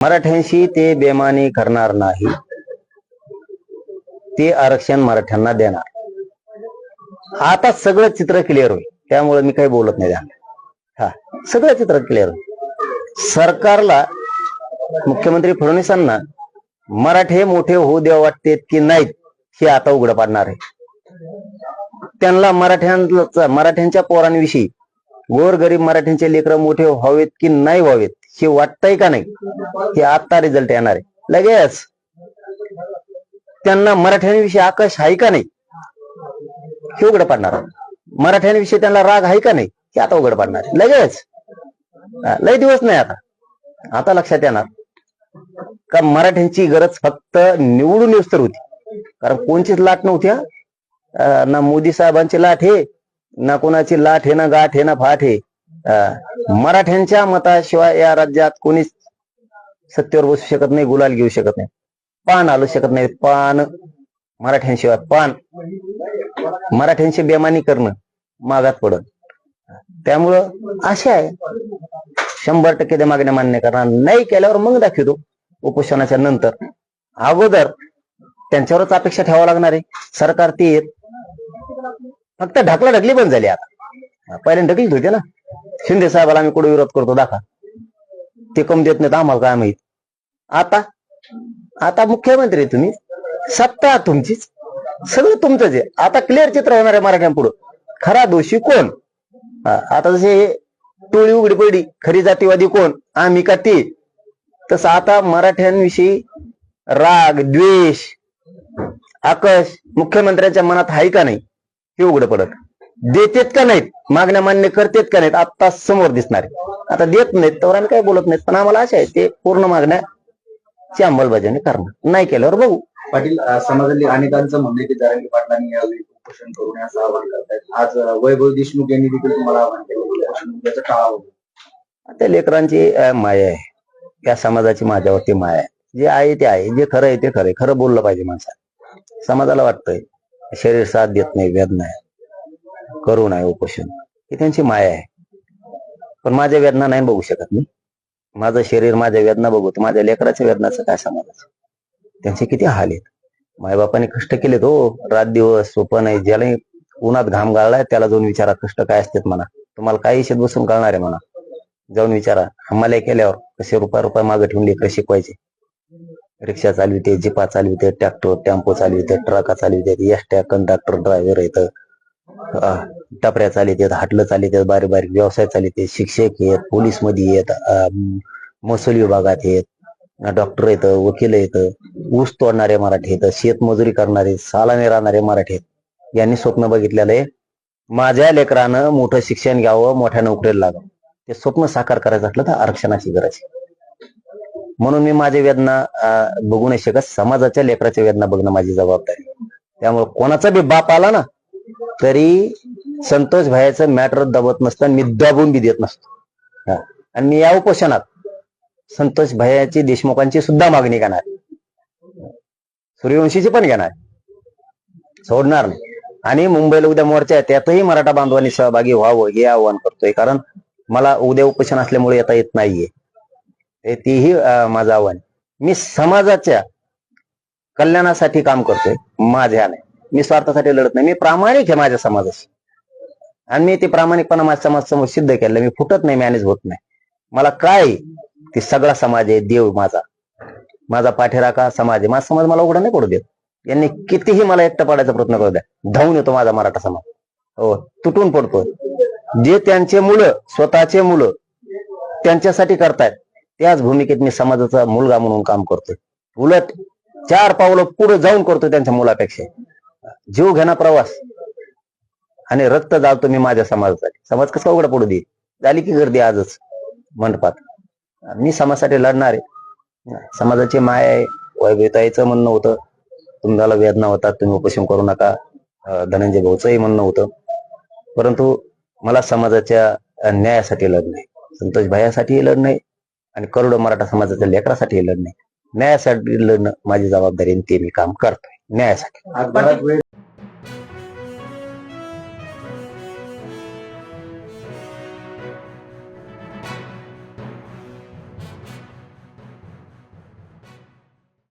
मराठ्यांशी ते बेमानी करणार नाही. ते आरक्षण मराठ्यांना देणार. आता सगळं चित्र क्लिअर होईल. त्यामुळे मी काही बोलत नाही हा सगळं चित्र क्लिअर होईल. सरकारला मुख्यमंत्री फडणवीसांना मराठे मोठे होऊ द्या वाटते की नाहीत हे आता उघड पाडणार आहे. त्यांना मराठ्यांचा मराठ्यांच्या पोरांविषयी गोरगरीब मराठ्यांचे लेकरं मोठे व्हावेत की नाही व्हावेत हे वाटतंय का नाही? की आता रिझल्ट येणार आहे. लगेच. त्यांना मराठ्यांविषयी आकाश आहे का नाही? हे उघड पाडणार. मराठ्यांविषयी त्यांना राग आहे का नाही? हे आता उघड पाडणार आहे. लगेच. लय दिवस नाही आता. आता लक्षात येणार. का मराठ्यांची गरज फक्त निवडून येऊस तर होती. कारण कोणचीच लाट नव्हती अं, ना मोदी साहेबांची लाट हे ना कोणाची लाट हे ना गाठ हे ना फाट हे. मराठ्यांच्या मताशिवाय या राज्यात कोणीच सत्तेवर बसू शकत नाही गुलाल घेऊ शकत नाही. पान आलू शकत नाही. पान मराठ्यांशिवाय पान मराठ्यांची बेमानी करणं मागात पडत. त्यामुळं असे आहे शंभर टक्के त्या मागण्या मान्य करणार नाही केल्यावर मग दाखवतो उपोषणाच्या नंतर. अगोदर त्यांच्यावरच अपेक्षा ठेवावं लागणार आहे. सरकार ते येत फक्त ढकला ढकली बंद झाली आता. पहिल्यांदा ढकलीत होते ना. शिंदे साहेबाला आम्ही कुठे विरोध करतो दाखवा. ते कम देत नाहीत आम्हाला काय माहीत. आता आता मुख्यमंत्री आहे तुम्ही. सत्ता तुमचीच. सगळं तुमचंच आहे. आता क्लिअर चित्र होणार आहे मराठ्यांपुढं. खरा दोषी कोण? आता जसे हे टोळी उघडी पडली खरी जातीवादी कोण? आम्ही का ते? तसं आता मराठ्यांविषयी राग द्वेष आकश मुख्यमंत्र्यांच्या मनात आहे का नाही? हे उघड पडत. देतेत का नाहीत? मागण्या मान्य करतेत का नाहीत? आता समोर दिसणार आहे. आता देत नाहीत तर आम्ही काय बोलत नाहीत. पण आम्हाला आशा आहे ते पूर्ण मागण्याची अंमलबजावणी करणार. नाही केल्यावर बघू. पाटील समाजातील अनेकांचं म्हणणं की जरांगे पाटलांनी यावेळी उपोषण करू नये असं आवाहन करतायत. आज वैभव देशमुख यांनी देखील तुम्हाला आवाहन केलं टाळावं त्या लेकरांची माया आहे. त्या समाजाची माझ्यावरती माया आहे. जे आहे ते आहे. जे खरं आहे ते खरं आहे. खरं बोललं पाहिजे माणसाला. समाजाला वाटतंय. शरीर साथ देत नाही वेदना आहे. करून आहे उपोषण. ही त्यांची माया आहे. पण माझ्या वेदना नाही बघू शकत मी. माझं शरीर माझ्या वेदना बघू माझ्या लेकराच्या वेदनाचं काय समाजाचं त्यांचे किती हाल आहेत. मायबापाने कष्ट केलेत हो रात दिवस सोपं नाही ज्याला उन्हात घाम गाळलाय त्याला जाऊन विचारा कष्ट काय असतात म्हणा. तुम्हाला काही शेत बसून कळणार आहे म्हणा. जाऊन विचारा आम्हाला केल्यावर कसे रुपया रुपये मागे ठेवून लेकर शिकवायचे? रिक्षा चालविते जिपा चालविते ट्रॅक्टर टेम्पो चालविते ट्रका चालविते एसट्या कंडक्टर ड्रायव्हर येतं. टपऱ्या चालित हाटलं चालित बारीक बारीक व्यवसाय चालित शिक्षक आहेत पोलीसमध्ये येत महसूल विभागात आहेत डॉक्टर येतं वकील येत ऊस तोडणारे मराठी आहेत शेतमजुरी करणारे सालाने राहणारे मराठी आहेत यांनी स्वप्न बघितलेलं आहे. माझ्या लेकरानं मोठं शिक्षण घ्यावं मोठ्या नोकरीला लागावं. ते स्वप्न साकार करायचं असलं तर आरक्षणाची गरज आहे. म्हणून मी माझी वेदना अं, बघू नाही शकत. समाजाच्या लेकराच्या वेदना बघणं माझी जबाबदारी त्यामुळे कोणाचा बी बाप आला ना तरी संतोष भायाचं मॅटर दबत नसतं आणि मी दाबून बी देत नसतो. हा. आणि मी या उपोषणात संतोष भायाची देशमुखांची सुद्धा मागणी घेणार. सूर्यवंशीची पण घेणार. सोडणार नाही. आणि मुंबईला उद्या मोर्चा आहे त्यातही मराठा बांधवांनी सहभागी व्हावं हे आव्हान करतोय. कारण मला उद्या उपोषण असल्यामुळे येता येत नाहीये. हे तीही माझं आव्हान आहे. मी समाजाच्या कल्याणासाठी काम करतोय. माझ्या नाही मी स्वार्थासाठी लढत नाही. मी प्रामाणिक आहे माझ्या समाजाशी. आणि मी ते प्रामाणिकपणा माझ्या समाज समोर सिद्ध केलं मी फुटत नाही मॅनेज होत नाही. मला काय ते सगळा समाज आहे देव माझा. माझा पाठीराखा समाज आहे. माझा समाज मला उघडा नाही पडू देत. यांनी कितीही मला एकटं पाडायचा प्रयत्न करू द्या. धावून येतो माझा मराठा समाज. हो तुटून पडतो जे त्यांचे मुलं स्वतःचे मुलं त्यांच्यासाठी करतायत त्याच भूमिकेत मी समाजाचा मुलगा म्हणून काम करतोय. उलट चार पावलं पुढे जाऊन करतो त्यांच्या मुलापेक्षा. जीव घेणा प्रवास. आणि रक्त जावतो मी माझ्या समाजासाठी. समाज कसा उघडा पडू दे? झाली की गर्दी आजच. मंडपात. मी समाजासाठी लढणार आहे. समाजाची माय आहे. वैभवताईचं म्हणणं होतं. तुम्हाला वेदना होतात. तुम्ही उपोषण करू नका. धनंजय भाऊचंही म्हणणं होतं. परंतु मला समाजाच्या न्यायासाठी लढणं आहे संतोष भायासाठीही लढणं आहे आणि करोडो मराठा समाजाच्या लेकरासाठी लढणं आहे न्यायासाठी लढणं माझी जबाबदारी आणि ते मी काम करतोय. न्यायासाठी आज बराच वेळ